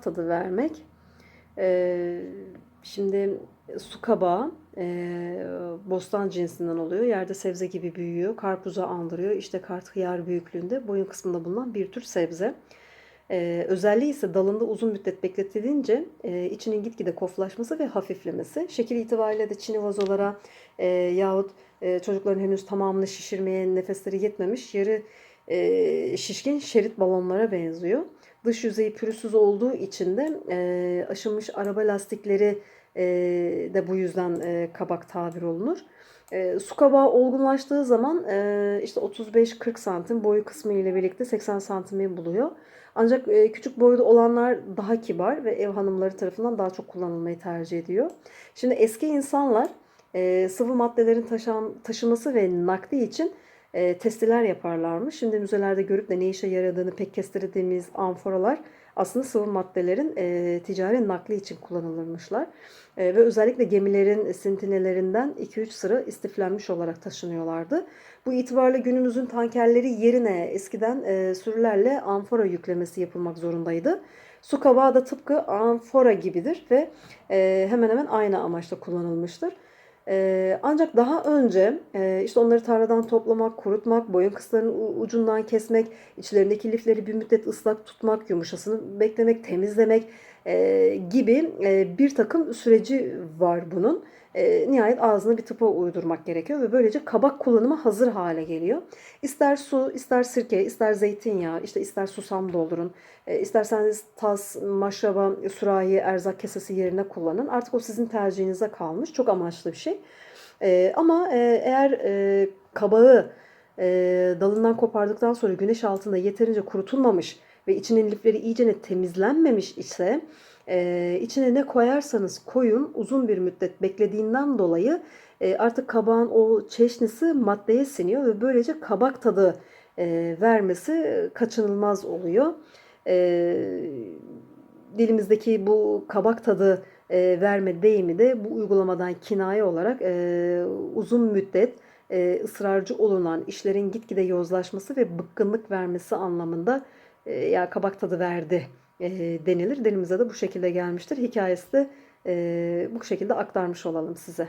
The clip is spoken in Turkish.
tadı vermek. Ee, şimdi su kabağı e, bostan cinsinden oluyor. Yerde sebze gibi büyüyor. Karpuza andırıyor. İşte kart hıyar büyüklüğünde boyun kısmında bulunan bir tür sebze. Ee, özelliği ise dalında uzun müddet bekletilince e, içinin gitgide koflaşması ve hafiflemesi. Şekil itibariyle de çini vazolara e, yahut e, çocukların henüz tamamını şişirmeye nefesleri yetmemiş yarı e, şişkin şerit balonlara benziyor. Dış yüzeyi pürüzsüz olduğu için de e, aşınmış araba lastikleri e, de bu yüzden e, kabak tabir olunur. E, su kabağı olgunlaştığı zaman e, işte 35-40 santim boyu kısmı ile birlikte 80 santimi buluyor. Ancak e, küçük boyda olanlar daha kibar ve ev hanımları tarafından daha çok kullanılmayı tercih ediyor. Şimdi eski insanlar e, sıvı maddelerin taşan, taşıması ve nakli için e, testiler yaparlarmış. Şimdi müzelerde görüp de ne işe yaradığını pek kestirdiğimiz amforalar aslında sıvı maddelerin e, ticari nakli için kullanılırmışlar. E, ve özellikle gemilerin sintinelerinden 2-3 sıra istiflenmiş olarak taşınıyorlardı. Bu itibarla günümüzün tankerleri yerine eskiden e, sürülerle amfora yüklemesi yapılmak zorundaydı. Su kabağı da tıpkı amfora gibidir ve e, hemen hemen aynı amaçla kullanılmıştır. Ee, ancak daha önce e, işte onları tarladan toplamak, kurutmak, boyun kıslarının ucundan kesmek, içlerindeki lifleri bir müddet ıslak tutmak, yumuşasını beklemek, temizlemek e, gibi e, bir takım süreci var bunun. E, nihayet ağzına bir tıpa uydurmak gerekiyor ve böylece kabak kullanıma hazır hale geliyor. İster su, ister sirke, ister zeytinyağı, işte ister susam doldurun. E, isterseniz tas, maşraba, sürahi, erzak kesesi yerine kullanın. Artık o sizin tercihinize kalmış. Çok amaçlı bir şey. Ama eğer kabağı dalından kopardıktan sonra güneş altında yeterince kurutulmamış ve içinin lifleri iyicene temizlenmemiş ise e, içine ne koyarsanız koyun uzun bir müddet beklediğinden dolayı e, artık kabağın o çeşnisi maddeye siniyor ve böylece kabak tadı e, vermesi kaçınılmaz oluyor. E, dilimizdeki bu kabak tadı e, verme deyimi de bu uygulamadan kinaye olarak e, uzun müddet e, ısrarcı olunan işlerin gitgide yozlaşması ve bıkkınlık vermesi anlamında e, ya kabak tadı verdi e, denilir. Dilimize de bu şekilde gelmiştir. Hikayesi de e, bu şekilde aktarmış olalım size.